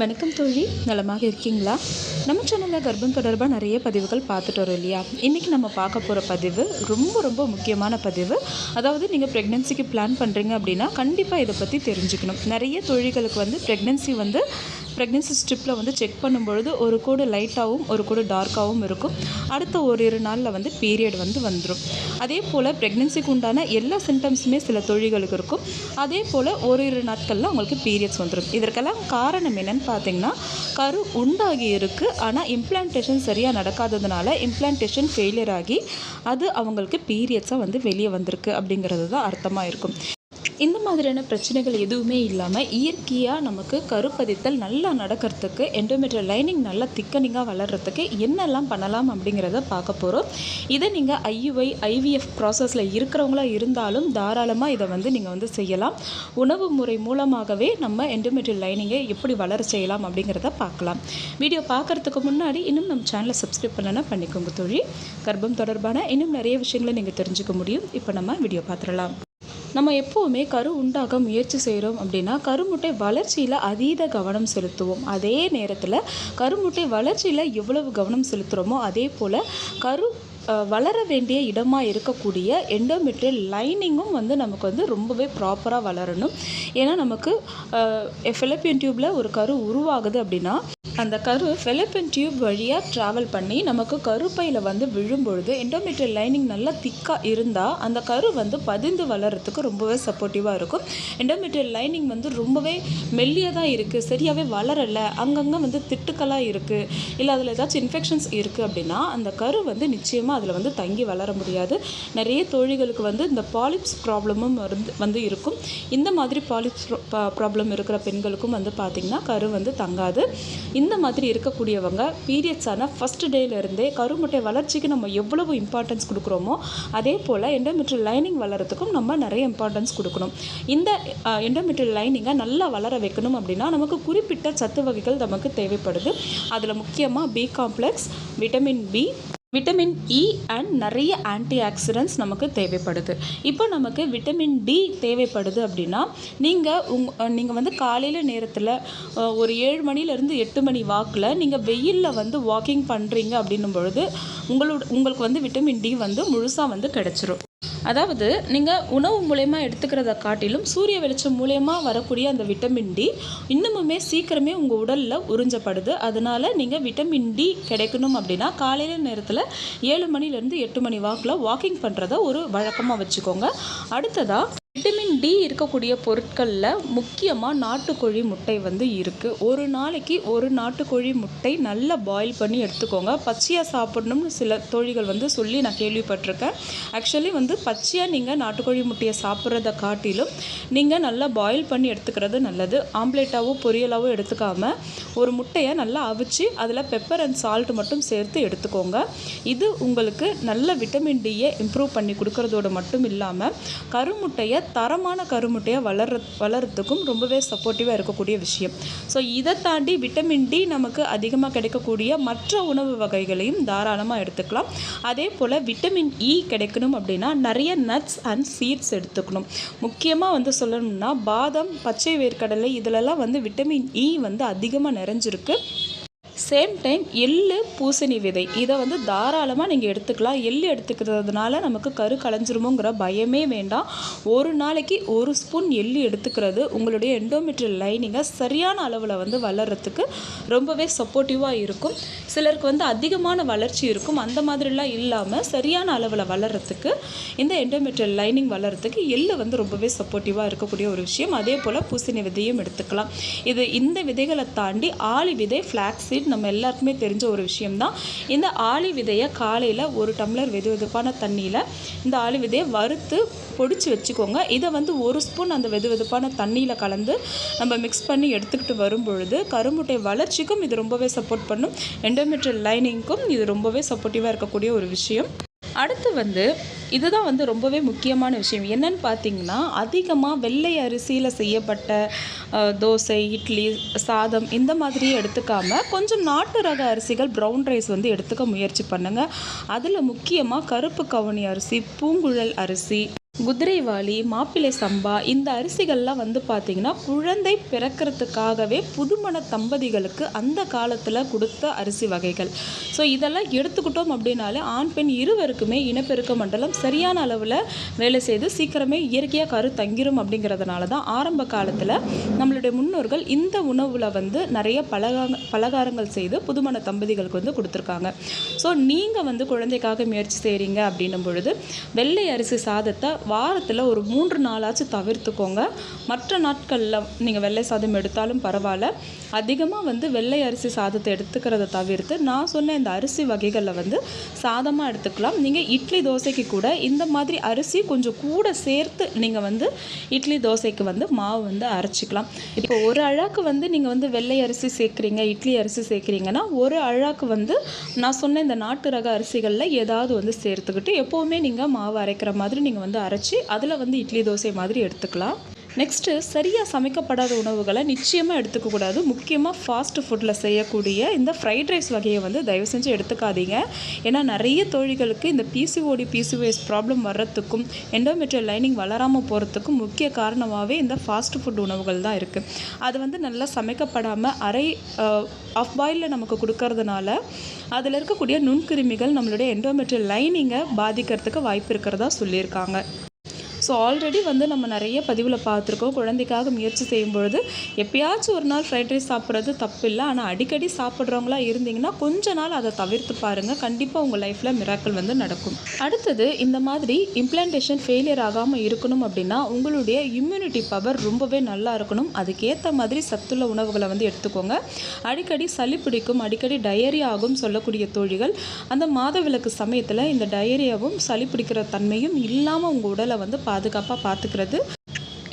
வணக்கம் தோழி. நலமாக இருக்கீங்களா? நம்ம சேனலில் கர்ப்பம் தொடர்பாக நிறைய பதிவுகள் பார்த்துட்டு வரோம் இல்லையா? இன்றைக்கி நம்ம பார்க்க போகிற பதிவு ரொம்ப ரொம்ப முக்கியமான பதிவு. அதாவது நீங்கள் ப்ரெக்னென்சிக்கு பிளான் பண்ணுறீங்க அப்படின்னா கண்டிப்பாக இதை பற்றி தெரிஞ்சுக்கணும். நிறைய தொழில்களுக்கு வந்து ப்ரெக்னென்சி வந்து ப்ரெக்னென்சி ஸ்ட்ரிப்பில் வந்து செக் பண்ணும்பொழுது ஒரு கூடு லைட்டாகவும் ஒரு கூடு டார்க்காகவும் இருக்கும். அடுத்த ஓரிரு நாளில் வந்து பீரியட் வந்து வந்துடும் அதே போல் ப்ரெக்னென்சிக்கு உண்டான எல்லா சிம்டம்ஸுமே சில தொழில்களுக்கு இருக்கும். அதே போல் ஓரிரு நாட்களில் உங்களுக்கு பீரியட்ஸ் வந்துடும் இதற்கெல்லாம் காரணம் என்னென்னு பார்த்தீங்கன்னா கரு உண்டாகி இருக்குது ஆனால் இம்ப்ளான்டேஷன் சரியாக நடக்காததுனால இம்ப்ளான்டேஷன் ஃபெயிலியர் ஆகி அது அவங்களுக்கு பீரியட்ஸாக வந்து வெளியே வந்திருக்கு அப்படிங்கிறது தான் அர்த்தமாக இருக்கும். இந்த மாதிரியான பிரச்சனைகள் எதுவுமே இல்லாமல் இயற்கையாக நமக்கு கருப்பதித்தல் நல்லா நடக்கிறதுக்கு எண்டோமெட்ரியல் லைனிங் நல்லா திக்கனிங்காக வளர்கிறதுக்கு என்னெல்லாம் பண்ணலாம் அப்படிங்கிறத பார்க்க போகிறோம் இதை நீங்கள் ஐயுஐ ஐவிஎஃப் ப்ராசஸில் இருக்கிறவங்களா இருந்தாலும் தாராளமாக இதை வந்து நீங்கள் வந்து செய்யலாம். உணவு முறை மூலமாகவே நம்ம எண்டோமெட்ரியல் லைனிங்கை எப்படி வளர செய்யலாம் அப்படிங்கிறத பார்க்கலாம். வீடியோ பார்க்குறதுக்கு முன்னாடி இன்னும் நம்ம சேனலை சப்ஸ்கிரைப் பண்ணலன்னா பண்ணிக்கோங்க தொழில் கர்ப்பம் தொடர்பான இன்னும் நிறைய விஷயங்களை நீங்கள் தெரிஞ்சுக்க முடியும். இப்போ நம்ம வீடியோ பார்த்துடலாம். நம்ம எப்போவுமே கரு உண்டாக முயற்சி செய்கிறோம் அப்படின்னா கருமுட்டை வளர்ச்சியில் அதீத கவனம் செலுத்துவோம். அதே நேரத்தில் கருமுட்டை வளர்ச்சியில் எவ்வளவு கவனம் செலுத்துகிறோமோ அதே போல் கரு வளர வேண்டிய இடமாக இருக்கக்கூடிய எண்டோமெட்ரியல் லைனிங்கும் வந்து நமக்கு வந்து ரொம்பவே ப்ராப்பராக வளரணும். ஏன்னா நமக்கு ஃபிலப்பியன் டியூப்பில் ஒரு கரு உருவாகுது அப்படின்னா அந்த கரு ஃபெலிப்பின் டியூப் வழியாக ட்ராவல் பண்ணி நமக்கு கருப்பையில் வந்து விழும்பொழுது எண்டோமெட்ரியல் லைனிங் நல்லா திக்காக இருந்தால் அந்த கரு வந்து பதிந்து வளர்கிறதுக்கு ரொம்பவே சப்போர்ட்டிவாக இருக்கும். எண்டோமெட்ரியல் லைனிங் வந்து ரொம்பவே மெல்லியதாக இருக்குது சரியாகவே வளரலை அங்கங்கே வந்து திட்டுக்களாக இருக்குது இல்லை அதில் ஏதாச்சும் இன்ஃபெக்ஷன்ஸ் இருக்குது அப்படின்னா அந்த கரு வந்து நிச்சயமாக அதில் வந்து தங்கி வளர முடியாது. நிறைய தோழிகளுக்கு வந்து இந்த பாலிப்ஸ் ப்ராப்ளமும் வந்து வந்து இருக்கும். இந்த மாதிரி பாலிப்ஸ் ப்ராப்ளம் இருக்கிற பெண்களுக்கும் வந்து பார்த்திங்கன்னா கரு வந்து தங்காது. இந்த இந்த மாதிரி இருக்கக்கூடியவங்க பீரியட்ஸான ஃபஸ்ட் டேலேருந்தே கருமுட்டை வளர்ச்சிக்கு நம்ம எவ்வளவு இம்பார்ட்டன்ஸ் கொடுக்குறோமோ அதே போல் எண்டோமெட்ரியல் லைனிங் வளரத்துக்கும் நம்ம நிறைய இம்பார்ட்டன்ஸ் கொடுக்கணும். இந்த எண்டோமெட்ரியல் லைனிங்கை நல்லா வளர வைக்கணும் அப்படின்னா நமக்கு குறிப்பிட்ட சத்து வகைகள் நமக்கு தேவைப்படுது. அதில் முக்கியமாக B complex vitamin B vitamin E and நிறைய ஆன்டி ஆக்சிடென்ட்ஸ் நமக்கு தேவைப்படுது. இப்போ நமக்கு விட்டமின் டி தேவைப்படுது அப்படின்னா நீங்கள் உங் நீங்கள் வந்து காலையில் நேரத்தில் ஒரு ஏழு மணிலேருந்து எட்டு மணி வாக்கில் நீங்கள் வெயிலில் வந்து வாக்கிங் பண்ணுறீங்க அப்படின்னும் பொழுது உங்களோட உங்களுக்கு வந்து விட்டமின் டி வந்து முழுசாக வந்து கிடச்சிரும். அதாவது நீங்கள் உணவு மூலயமா எடுத்துக்கிறத காட்டிலும் சூரிய வெளிச்சம் மூலயமா வரக்கூடிய அந்த விட்டமின் டி இன்னமுமே சீக்கிரமே உங்கள் உடலில் உறிஞ்சப்படுது. அதனால் நீங்கள் விட்டமின் டி கிடைக்கணும் அப்படின்னா காலையில் நேரத்தில் ஏழு மணிலேருந்து எட்டு மணி வாக்கில் வாக்கிங் பண்ணுறத ஒரு வழக்கமாக வச்சுக்கோங்க. அடுத்ததாக விட்டமின் டி இருக்கக்கூடிய பொருட்களில் முக்கியமாக நாட்டுக்கோழி முட்டை வந்து இருக்குது ஒரு நாளைக்கு ஒரு நாட்டுக்கோழி முட்டை நல்லா பாயில் பண்ணி எடுத்துக்கோங்க. பச்சையாக சாப்பிடணும்னு சில தோழிகள் வந்து சொல்லி நான் கேள்விப்பட்டிருக்கேன். ஆக்சுவலி வந்து பச்சையாக நீங்கள் நாட்டுக்கோழி முட்டையை சாப்பிட்றத காட்டிலும் நீங்கள் நல்லா பாயில் பண்ணி எடுத்துக்கிறது நல்லது. ஆம்லேட்டாவோ பொரியலாவோ எடுத்துக்காமல் ஒரு முட்டையை நல்லா அவிச்சு அதில் பெப்பர் அண்ட் சால்ட் மட்டும் சேர்த்து எடுத்துக்கோங்க. இது உங்களுக்கு நல்ல விட்டமின் டியை இம்ப்ரூவ் பண்ணி கொடுக்கறதோடு மட்டும் இல்லாமல் கருமுட்டையை தரமான கருமுட்டையை வளர்ற வளர்கிறதுக்கும் ரொம்பவே சப்போர்ட்டிவாக இருக்கக்கூடிய விஷயம். ஸோ இதை தாண்டி விட்டமின் டி நமக்கு அதிகமாக கிடைக்கக்கூடிய மற்ற உணவு வகைகளையும் தாராளமாக எடுத்துக்கலாம். அதே போல் விட்டமின் இ கிடைக்கணும் அப்படின்னா நிறைய நட்ஸ் அண்ட் சீட்ஸ் எடுத்துக்கணும். முக்கியமாக வந்து சொல்லணும்னா பாதம் பச்சை வேர்க்கடலை இதிலெல்லாம் வந்து விட்டமின் இ e வந்து அதிகமாக நிறைஞ்சிருக்கு. சேம் டைம் எள்ளு பூசணி விதை. இதை வந்து தாராளமாக நீங்கள் எடுத்துக்கலாம். எள்ளு எடுத்துக்கிறதுனால நமக்கு கரு களைஞ்சிருமோங்கிற பயமே வேண்டாம். ஒரு நாளைக்கு ஒரு ஸ்பூன் எள்ளு எடுத்துக்கிறது உங்களுடைய எண்டோமெட்ரியல் லைனிங்கை சரியான அளவில் வந்து வளர்கிறதுக்கு ரொம்பவே சப்போர்ட்டிவாக இருக்கும். சிலருக்கு வந்து அதிகமான வளர்ச்சி இருக்கும். அந்த மாதிரிலாம் இல்லாமல் சரியான அளவில் வளர்கிறதுக்கு இந்த எண்டோமெட்ரியல் லைனிங் வளர்கிறதுக்கு எள்ளு வந்து ரொம்பவே சப்போர்ட்டிவாக இருக்கக்கூடிய ஒரு விஷயம். அதே போல் பூசணி விதையும் எடுத்துக்கலாம். இது இந்த விதைகளை தாண்டி ஆளி விதை ஃப்ளாக்ஸீட் நம்ம எல்லாருக்குமே தெரிஞ்ச ஒரு விஷயம்தான். இந்த ஆளி விதையை காலையில் ஒரு டம்ளர் வெது வெதுப்பான தண்ணியில் இந்த ஆளி விதையை வறுத்து பொடிச்சு வச்சுக்கோங்க. இதை வந்து ஒரு ஸ்பூன் அந்த வெது வெதுப்பான தண்ணியில் கலந்து நம்ம மிக்ஸ் பண்ணி எடுத்துக்கிட்டு வரும் பொழுது கருமுட்டை வளர்ச்சிக்கும் இது ரொம்பவே சப்போர்ட் பண்ணும். எண்டோமெட்ரியல் லைனிங்க்கும் இது ரொம்பவே சப்போர்ட்டிவாக இருக்கக்கூடிய ஒரு விஷயம். அடுத்து வந்து இதுதான் வந்து ரொம்பவே முக்கியமான விஷயம். என்னன்னு பார்த்தீங்கன்னா அதிகமாக வெள்ளை அரிசியில் செய்யப்பட்ட தோசை இட்லி சாதம் இந்த மாதிரியே எடுத்துக்காமல் கொஞ்சம் நாட்டு ரக அரிசிகள் ப்ரௌன் ரைஸ் வந்து எடுத்துக்க முயற்சி பண்ணுங்கள் அதில் முக்கியமாக கருப்பு கவுனி அரிசி பூங்குழல் அரிசி குதிரைவாலி மாப்பிள்ளை சம்பா இந்த அரிசிகள்லாம் வந்து பார்த்திங்கன்னா குழந்தை பிறக்கிறதுக்காகவே புதுமண தம்பதிகளுக்கு அந்த காலத்தில் கொடுத்த அரிசி வகைகள். ஸோ இதெல்லாம் எடுத்துக்கிட்டோம் அப்படின்னாலே ஆண் பெண் இருவருக்குமே இனப்பெருக்க மண்டலம் சரியான அளவில் வேலை செய்து சீக்கிரமே இயற்கையாக கரு தங்கிரும் அப்படிங்கிறதுனால தான் ஆரம்ப காலத்தில் நம்மளுடைய முன்னோர்கள் இந்த உணவில் வந்து நிறைய பலகா பலகாரங்கள் செய்து புதுமண தம்பதிகளுக்கு வந்து கொடுத்துருக்காங்க. ஸோ நீங்கள் வந்து குழந்தைக்காக முயற்சி செய்கிறீங்க அப்படின்னும் பொழுது வெள்ளை அரிசி சாதத்தை வாரத்தில் ஒரு மூன்று நாளாச்சும் தவிர்த்துக்கோங்க. மற்ற நாட்களில் நீங்கள் வெள்ளை சாதம் எடுத்தாலும் பரவாயில்ல. அதிகமாக வந்து வெள்ளை அரிசி சாதத்தை எடுத்துக்கிறத தவிர்த்து நான் சொன்ன இந்த அரிசி வகைகளில் வந்து சாதமாக எடுத்துக்கலாம். நீங்கள் இட்லி தோசைக்கு கூட இந்த மாதிரி அரிசி கொஞ்சம் கூட சேர்த்து நீங்கள் வந்து இட்லி தோசைக்கு வந்து மாவு வந்து அரைச்சிக்கலாம். இப்போ ஒரு அழாக்கு வந்து நீங்கள் வந்து வெள்ளை அரிசி சேர்க்குறீங்க இட்லி அரிசி சேர்க்குறீங்கன்னா ஒரு அழாக்கு வந்து நான் சொன்ன இந்த நாட்டு ரக அரிசிகளில் ஏதாவது வந்து சேர்த்துக்கிட்டு எப்போவுமே நீங்கள் மாவு அரைக்கிற மாதிரி நீங்கள் வந்து அரை அரைச்சி அதில் வந்து இட்லி தோசை மாதிரி எடுத்துக்கலாம். நெக்ஸ்ட்டு சரியாக சமைக்கப்படாத உணவுகளை நிச்சயமாக எடுத்துக்கக்கூடாது முக்கியமாக ஃபாஸ்ட் ஃபுட்டில் செய்யக்கூடிய இந்த ஃப்ரைட் ரைஸ் வகையை வந்து தயவு செஞ்சு எடுத்துக்காதீங்க. ஏன்னா நிறைய தோழிகளுக்கு இந்த பிசிஓடி பிசிஓஎஸ் ப்ராப்ளம் வர்றதுக்கும் எண்டோமெட்ரியல் லைனிங் வளராமல் போகிறதுக்கும் முக்கிய காரணமாகவே இந்த ஃபாஸ்ட் ஃபுட் உணவுகள் தான் இருக்குது அது வந்து நல்லா சமைக்கப்படாமல் அரை ஆஃப் பாயிலில் நமக்கு கொடுக்கறதுனால அதில் இருக்கக்கூடிய நுண்கிருமிகள் நம்மளுடைய எண்டோமெட்ரியல் லைனிங்கை பாதிக்கிறதுக்கு வாய்ப்பு இருக்கிறதா சொல்லியிருக்காங்க. ஸோ ஆல்ரெடி வந்து நம்ம நிறைய பதிவில் பார்த்துருக்கோம். குழந்தைக்காக முயற்சி செய்யும் பொழுது எப்பயாச்சும் ஒரு நாள் ஃப்ரைட் ரைஸ் சாப்பிட்றது தப்பு இல்லை ஆனால் அடிக்கடி சாப்பிட்றவங்களா இருந்தீங்கன்னா கொஞ்ச நாள் அதை தவிர்த்து பாருங்கள் கண்டிப்பாக உங்கள் லைஃப்பில் மிராக்கள் வந்து நடக்கும். அடுத்தது இந்த மாதிரி இம்ப்ளான்டேஷன் ஃபெயிலியர் ஆகாமல் இருக்கணும் அப்படின்னா உங்களுடைய இம்யூனிட்டி பவர் ரொம்பவே நல்லா இருக்கணும். அதுக்கேற்ற மாதிரி சத்துள்ள உணவுகளை வந்து எடுத்துக்கோங்க. அடிக்கடி சளி பிடிக்கும் அடிக்கடி டயரி ஆகும் சொல்லக்கூடிய தோழிகள் அந்த மாதவிலக்கு சமயத்தில் இந்த டயரியாவும் சளி பிடிக்கிற தன்மையும் இல்லாமல் உங்கள் உடலை வந்து பாதுகாப்பாக பார்த்துக்கிறது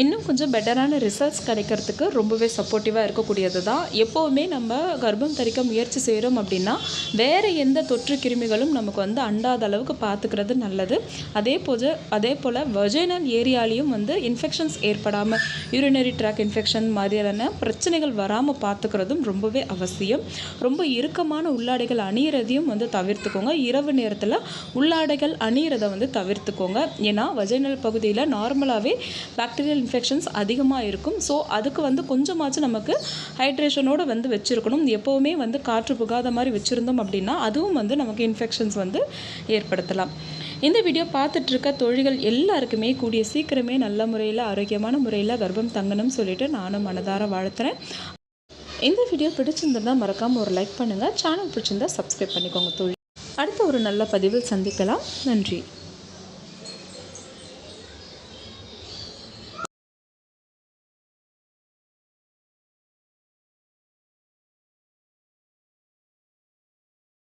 இன்னும் கொஞ்சம் பெட்டரான ரிசல்ட்ஸ் கிடைக்கிறதுக்கு ரொம்பவே சப்போர்ட்டிவாக இருக்கக்கூடியது தான் எப்போவுமே நம்ம கர்ப்பம் தரிக்க முயற்சி செய்கிறோம் அப்படின்னா வேறு எந்த தொற்று கிருமிகளும் நமக்கு வந்து அண்டாத அளவுக்கு பார்த்துக்கிறது நல்லது. அதே போல் அதே போல் வஜைனல் ஏரியாலையும் வந்து இன்ஃபெக்ஷன்ஸ் ஏற்படாமல் யூரினரி ட்ராக் இன்ஃபெக்ஷன் மாதிரியான பிரச்சனைகள் வராமல் பார்த்துக்கிறதும் ரொம்பவே அவசியம். ரொம்ப இறுக்கமான உள்ளாடைகள் அணியிறதையும் வந்து தவிர்த்துக்கோங்க. இரவு நேரத்தில் உள்ளாடைகள் அணியிறதை வந்து தவிர்த்துக்கோங்க. ஏன்னா வஜைனல் பகுதியில் நார்மலாகவே பாக்டீரியல் இன்ஃபெக்ஷன்ஸ் அதிகமாக இருக்கும். ஸோ அதுக்கு வந்து கொஞ்சமாச்சும் நமக்கு ஹைட்ரேஷனோடு வந்து வச்சுருக்கணும். எப்போவுமே வந்து காற்று புகாத மாதிரி வச்சுருந்தோம் அப்படின்னா அதுவும் வந்து நமக்கு இன்ஃபெக்ஷன்ஸ் வந்து ஏற்படுத்தலாம். இந்த வீடியோ பார்த்துட்ருக்க தொழில்கள் எல்லாருக்குமே கூடிய சீக்கிரமே நல்ல முறையில் ஆரோக்கியமான முறையில் கர்ப்பம் தங்கணும்னு சொல்லிட்டு நானும் மனதார வாழ்த்துறேன். இந்த வீடியோ பிடிச்சிருந்ததுன்னா மறக்காமல் ஒரு லைக் பண்ணுங்கள் சேனல் பிடிச்சிருந்தா சப்ஸ்கிரைப் பண்ணிக்கோங்க தொழில் அடுத்த ஒரு நல்ல பதிவில் சந்திக்கலாம். நன்றி.